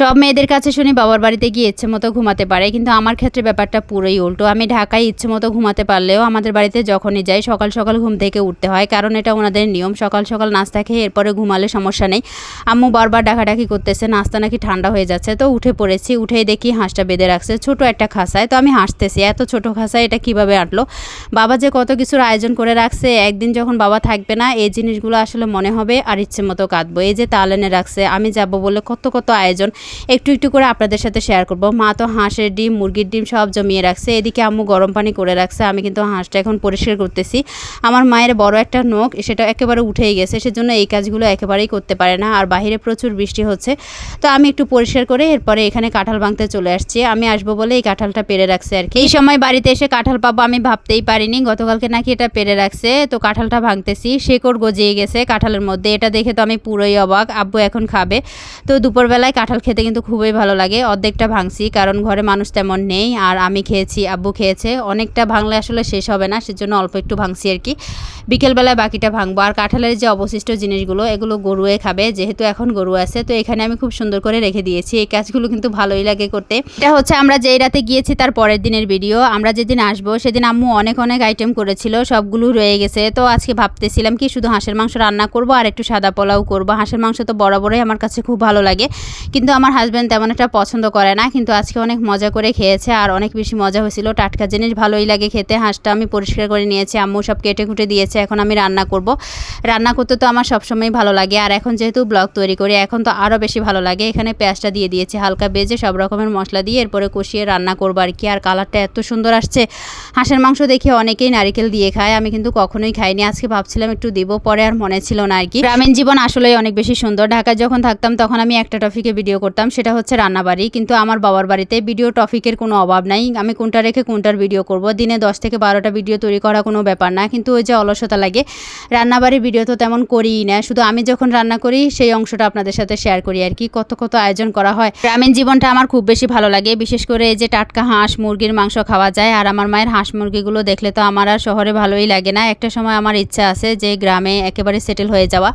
সব মেয়েদের কাছে শুনি বাবার বাড়িতে গিয়ে ইচ্ছে মতো ঘুমাতে পারে, কিন্তু আমার ক্ষেত্রে ব্যাপারটা পুরোই উল্টো। আমি ঢাকায় ইচ্ছে মতো ঘুমাতে পারলেও আমাদের বাড়িতে যখনই যাই সকাল সকাল ঘুম থেকে উঠতে হয়, কারণ এটা ওনাদের নিয়ম। সকাল সকাল নাস্তা খেয়ে এরপরে ঘুমালে সমস্যা নেই। আম্মু বারবার ডাকাডাকি করতেছে, নাস্তা নাকি ঠান্ডা হয়ে যাচ্ছে, তো উঠে পড়েছি, উঠেই দেখি হাঁসটা বেঁধে রাখছে। ছোট একটা খাসায়, তো আমি হাসতেছি, এত ছোট খাসায় এটা কীভাবে আঁটলো? বাবা যে কত কিছুর আয়োজন করে রাখছে, একদিন যখন বাবা থাকবে না, এই জিনিসগুলো আসলে মনে হবে আর ইচ্ছে মতো কাঁদবো। এই যে তাল এনে রাখছে, আমি যাব বলে কত কত আয়োজন একটু একটু করে আপনাদের সাথে শেয়ার করব। মা তো হাঁসের ডিম, মুরগির ডিম সব জমিয়ে রাখছে। এদিকে আম্মু গরম পানি করে রাখছে। আমি কিন্তু হাঁসটা এখন পরিষ্কার করতেছি। আমার মায়ের বড় একটা নখ, সেটা একেবারে উঠেই গেছে। সেজন্য এই কাজগুলো একেবারেই করতে পারে না। আর বাইরে প্রচুর বৃষ্টি হচ্ছে। তো আমি একটু পরিষ্কার করে এরপরে এখানে কাঁঠাল ভাঙতে চলে আসছি। আমি আসব বলে এই কাঁঠালটা পেরে রাখছে আর কি। এই সময় বাড়িতে এসে কাঁঠাল পাবো আমি ভাবতেই পারিনি। গতকালকে নাকি এটা পেরে রাখছে। তো কাঁঠালটা ভাঙতেছি। শেকড় গজিয়ে গেছে কাঁঠালের মধ্যে। এটা দেখে তো আমি পুরোই অবাক। আব্বু এখন খাবে। তো দুপুরবেলায় কাঁঠাল খেতে কিন্তু খুবই ভালো লাগে। অর্ধেকটা ভাঙছি, কারণ ঘরে মানুষ তেমন নেই, আর আমি খেয়েছি, আব্বু খেয়েছে। অনেকটা ভাঙলে আসলে শেষ হবে না, সেজন্য অল্প একটু ভাঙছি আর কি। বিকেলবেলায় বাকিটা ভাঙবো। আর কাঁঠালের যে অবশিষ্ট জিনিসগুলো, এগুলো গরুয়ে খাবে, যেহেতু এখন গরু আছে, তো এখানে আমি খুব সুন্দর করে রেখে দিয়েছি। এই কাজগুলো কিন্তু ভালোই লাগে করতে। এটা হচ্ছে আমরা যেই রাতে গিয়েছি, তার পরের দিনের ভিডিও। আমরা যেদিন আসব, সেদিন আম্মু অনেক অনেক আইটেম করেছিল, সবগুলো রয়ে গেছে। তো আজকে ভাবতেছিলাম কি, শুধু হাঁসের মাংস রান্না করব, আর একটু সাদা পোলাও করব। হাঁসের মাংস তো বরাবরই আমার কাছে খুব ভালো লাগে। কিন্তু আমার হাজব্যান্ড তেমন একটা পছন্দ করে না, কিন্তু আজকে অনেক মজা করে খেয়েছে আর অনেক বেশি মজা হয়েছিল। টাটকা জিনিস ভালোই লাগে খেতে, হাঁসটা আমি পরিষ্কার করে নিয়েছি, আম্মু সব কেটে কুটে দিয়েছে, এখন আমি রান্না করব। রান্না করতে তো আমার সবসময় ভালো লাগে আর এখন যেহেতু ব্লগ তৈরি করি, এখন তো আরও বেশি ভালো লাগে। এখানে পেঁয়াজটা দিয়ে দিয়েছি, হালকা বেজে সব রকমের মশলা দিয়ে এরপরে কষিয়ে রান্না করব আর কি। আর কালারটা এত সুন্দর আসছে। হাঁসের মাংস দেখে অনেকেই নারিকেল দিয়ে খায়, আমি কিন্তু কখনোই খাইনি, আজকে ভাবছিলাম একটু দিব, পরে আর মনে ছিল না আর কি। গ্রামীণ জীবন আসলেই অনেক বেশি সুন্দর। ঢাকায় যখন থাকতাম তখন আমি একটা টপিকে ভিডিও করতাম সেটা হচ্ছে রান্নাবাড়ি। কিন্তু আমার বাবার বাড়িতে ভিডিও টপিকের কোনো অভাব নাই। আমি কোনটা রেখে কোনটার ভিডিও করব? দিনে দশ থেকে বারোটা ভিডিও তৈরি করা কোনো ব্যাপার না। কিন্তু ওই যে অলসতা লাগে, রান্নাবাড়ির ভিডিও তো তেমন করিই না। শুধু আমি যখন রান্না করি, সেই অংশটা আপনাদের সাথে শেয়ার করি আর কি। কত কত আয়োজন করা হয়। গ্রামীণ জীবনটা আমার খুব বেশি ভালো লাগে। বিশেষ করে এই যে টাটকা হাঁস, মুরগির মাংস খাওয়া যায়। আর আমার মায়ের হাঁস মুরগিগুলো দেখলে তো আমার আর শহরে ভালোই লাগে না। একটা সময় আমার ইচ্ছা আছে যে গ্রামে একেবারে সেটেল হয়ে যাওয়া।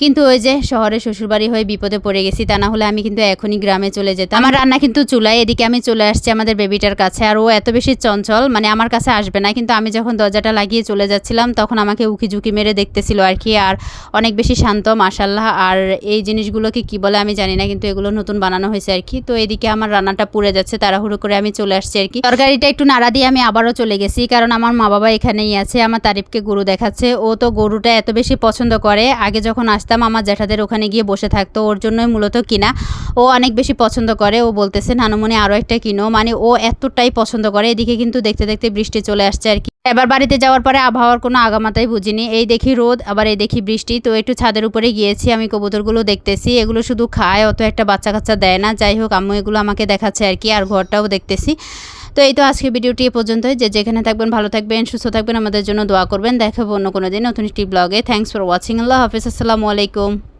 কিন্তু ওই যে শহরে শ্বশুরবাড়ি হয়ে বিপদে পড়ে গেছি, তা না হলে আমি কিন্তু এখনই গ্রামে চলে যেতাম। আমার রান্না কিন্তু চুলায়, এদিকে আমি চলে আসছি আমাদের বেবিটার কাছে। আর ও এত বেশি চঞ্চল মানে আমার কাছে আসবে না। কিন্তু আমি যখন দরজাটা লাগিয়ে চলে যাচ্ছিলাম, তখন আমাকে উকি ঝুঁকি মেরে দেখতেছিল আর কি। আর অনেক বেশি শান্ত মাসাল্লাহ আর এই জিনিসগুলোকে কি বলে আমি জানি না, কিন্তু এগুলো নতুন বানানো হয়েছে আর কি। তো এদিকে আমার রান্নাটা পুড়ে যাচ্ছে, তাড়াহুড়ো করে আমি চলে আসছি আর কি। তরকারিটা একটু নাড়া দিয়ে আমি আবারও চলে গেছি, কারণ আমার মা বাবা এখানেই আছে, আমার তারিফকে গরু দেখাচ্ছে। ও তো গরুটা এত বেশি পছন্দ করে। আগে যখন আসতাম, আমার জ্যাঠাদের ওখানে গিয়ে বসে থাকতো, ওর জন্যই মূলত কিনা। ও অনেক বেশি পছন্দ করে। ও বলতেছে নানুমনি আরও একটা কিনো। মানে ও এতটাই পছন্দ করে, এদিকে কিন্তু দেখতে দেখতে বৃষ্টি চলে আসছে আর কি। এবার বাড়িতে যাওয়ার পরে আবহাওয়ার কোনো আগামাতাই বুঝিনি। এই দেখি রোদ, আবার এই দেখি বৃষ্টি। তো একটু ছাদের উপরে গিয়েছি, আমি কবুতরগুলো দেখতেছি। এগুলো শুধু খায়, অত একটা বাচ্চা কাচ্চা দেয় না। যাই হোক, আম্মু এগুলো আমাকে দেখাচ্ছে আর কি, আর ঘরটাও দেখতেছি। তো এই তো আজকে ভিডিওটি এ পর্যন্তই। যে যেখানে থাকবেন, ভালো থাকবেন, সুস্থ থাকবেন, আমাদের জন্য দোয়া করবেন। দেখাবো অন্য কোনো দিন নতুন একটি ব্লগে থ্যাংকস ফর ওয়াচিং আল্লাহ হাফিজ। আসসালামু আলাইকুম।